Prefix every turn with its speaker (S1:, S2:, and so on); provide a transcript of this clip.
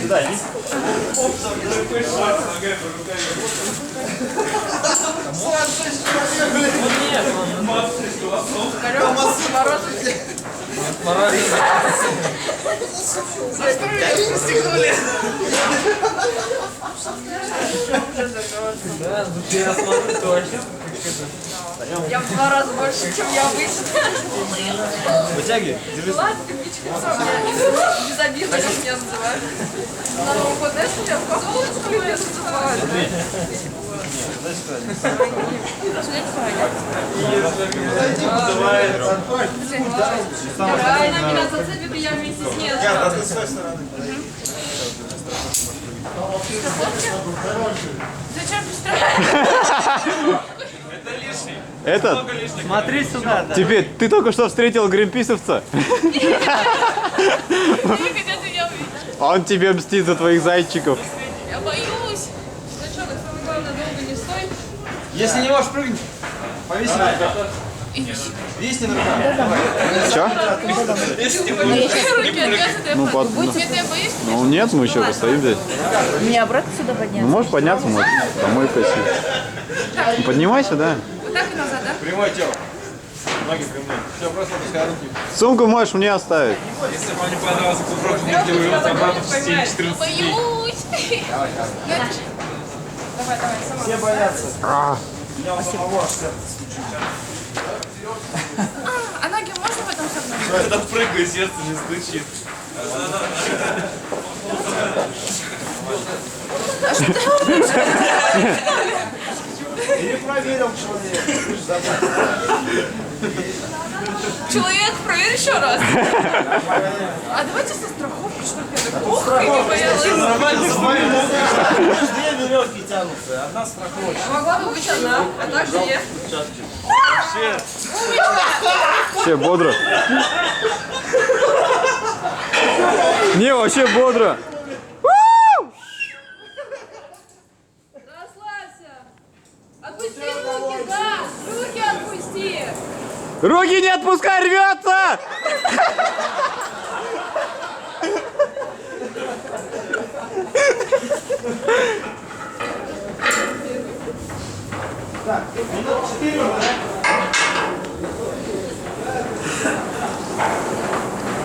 S1: Сюда иди.
S2: Я смотрю точно.
S3: Я в два раза больше, чем я обычно.
S1: Вытягивай. Держи.
S3: Ладно, кирпичик лицо. Безобидно, как меня называют. На Новый год, знаешь, меня в поход, что ли, меня называют? Она меня зацепит, я вместе с ней
S1: Да, с той стороны.
S3: Зачем пристраивать?
S4: Этот?
S2: Смотри сюда, да.
S4: Тебе, ты только что встретил гринписовца?
S3: Увидишь.
S4: Он тебе мстит за твоих зайчиков.
S3: Я боюсь. Ну что, так самое главное, долго не стой.
S1: Если не можешь прыгнуть, повиси на руках.
S4: Че?
S3: Отвязаны,
S4: Ну, под... ну,
S3: боюсь.
S4: ну, нет, мы еще постоим здесь.
S5: Мне обратно сюда
S4: Ну,
S5: подняться?
S4: можешь подняться, может, домой пойти. Ну, поднимайся, да.
S3: Вот так и назад, да?
S1: Прямое тело. Ноги прямые. Все, просто опускай руки.
S4: Сумку можешь мне оставить.
S6: Если вам не понравился кусок, не вы его обратно в течение 14 дней.
S3: Боюсь. Давай, давай, сама.
S1: Все боятся.
S4: А,
S1: Меня у самого сердце
S3: А ноги можно в этом согнуть?
S6: Когда прыгаю, сердце не стучит.
S1: Или проверил человек.
S3: Человек, проверь еще раз. А давайте со страховкой, чтобы я так ух, и не боялась.
S1: Веревки тянутся, одна страховочная.
S3: Могла бы быть одна, а так две.
S4: вообще бодро. Не, вообще бодро.
S3: Расслабься. Отпусти руки, да. Руки отпусти.
S4: Руки не отпускай, рвется!
S1: Так, минут четыре уже, да?